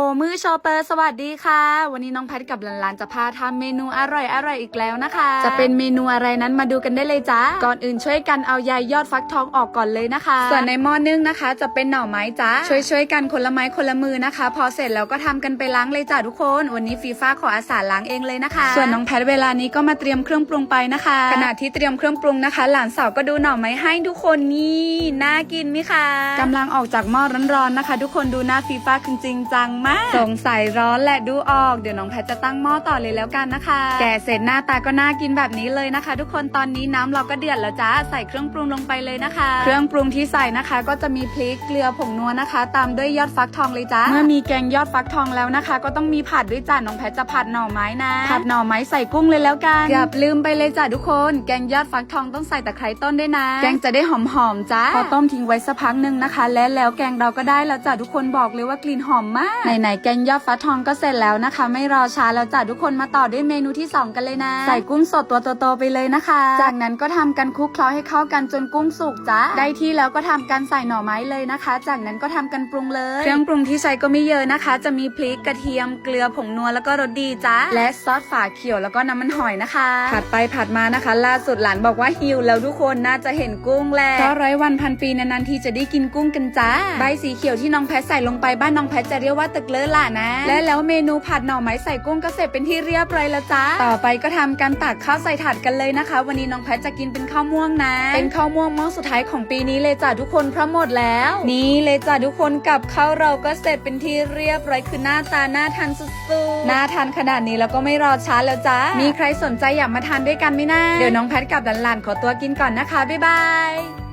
โอมือชอเปอร์สวัสดีค่ะ วันนี้น้องแพทกับหลานๆจะพาทำเมนูอร่อยอร่อยอีกแล้วนะคะ จะเป็นเมนูอะไรนั้นมาดูกันได้เลยจ้าก่อนอื่นช่วยกันเอาใยยอดฟักทองออกก่อนเลยนะคะ ส่วนในหม้อนึ่งนะคะ จะเป็นหน่อไม้จ้าช่วยช่วยกันคนละไม้คนละมือนะคะ พอเสร็จแล้วก็ทำกันไปล้างเลยจ้าทุกคน วันนี้ฟีฟ้าขออาสาล้างเองเลยนะคะ ส่วนน้องแพทเวลานี้ก็มาเตรียมเครื่องปรุงไปนะคะขณะที่เตรียมเครื่องปรุงนะคะ หลานสาวก็ดูหน่อไม้ให้ทุกคนนี่น่ากินไหมคะกำลังออกจากหม้อร้อนๆนะคะ ทุกคนดูหน้าฟีฟ้าคือจริงจังมาก สงสัยร้อนแหละดูออก เดี๋ยวน้องแพทจะตั้งหม้อต่อเลยแล้วกันนะคะ แกะเสร็จหน้าตาก็น่ากินแบบนี้เลยนะคะ ทุกคนตอนนี้น้ำเราก็เดือดแล้วจ้าใส่เครื่องปรุงลงไปเลยนะคะ เครื่องปรุงที่ใส่นะคะ ก็จะมีพริกเกลือผงนัวนะคะ ตามด้วยยอดฟักทองเลยจ้าเมื่อมีแกงยอดฟักทองแล้วนะคะ ก็ต้องมีผัดด้วยจ้าน้องแพทจะผัดหน่อไม้นะผัดหน่อไม้ใส่กุ้งเลยแล้วกันเกือบลืมไปเลยจ้าทุกคน แกงยอดฟักทองต้องใส่ตะไคร้ต้นด้วยนะ แกงจะได้หอมๆจ้าพอต้มทิ้งไว้สักพักหนึ่งนะคะ และแล้วแกงเราก็ได้แล้วจ้าทุกคนบอกเลยว่ากลิ่นหอมมากไหนๆแกงยอดฟักทองก็เสร็จแล้วนะคะ ไม่รอช้าแล้วจ้าทุกคนมาต่อด้วยเมนูที่สองกันเลยนะ ใส่กุ้งสดตัวโตๆไปเลยนะคะ จากนั้นก็ทำกันคลุกเคล้าให้เข้ากันจนกุ้งสุกจ้าได้ที่แล้วก็ทำกันใส่หน่อไม้เลยนะคะ จากนั้นก็ทำกันปรุงเลย เครื่องปรุงที่ใช้ก็ไม่เยอะนะคะ จะมีพริกกระเทียมเกลือผงนัวแล้วก็รสดีจ้าและซอสฝาเขียวแล้วก็น้ำมันหอยนะคะ ผัดไปผัดมานะคะ ล่าสุดหลานบอกว่าหิวแล้วทุกคนน่าจะเห็นกุ้งแล้วเพราะร้อยวันพันปีนานๆทีจะได้กินกุ้งกันจ้าใบสีเขียวที่น้องแพทใส่ลงไปบ้านน้องแพทจะเรียกว่าตึกเลอะล่ะนะ และแล้วเมนูผัดหน่อไม้ใส่กุ้งก็เสร็จเป็นที่เรียบร้อยแล้วจ้าต่อไปก็ทำการตักข้าวใส่ถาดกันเลยนะคะ วันนี้น้องแพทจะกินเป็นข้าวม่วงนะ เป็นข้าวม่วงหม้อสุดท้ายของปีนี้เลยจ้าทุกคนเพราะหมดแล้ว นี่เลยจ้าทุกคนกับข้าวเราก็เสร็จเป็นที่เรียบร้อยคือหน้าตาน่าทานสุดๆน่าทานขนาดนี้แล้วก็ไม่รอช้าแล้วจ้ามีใครสนใจอยากมาทานด้วยกันไหมนะเดี๋ยวน้องแพทกับหลานๆขอตัวกินก่อนนะคะบ๊ายบาย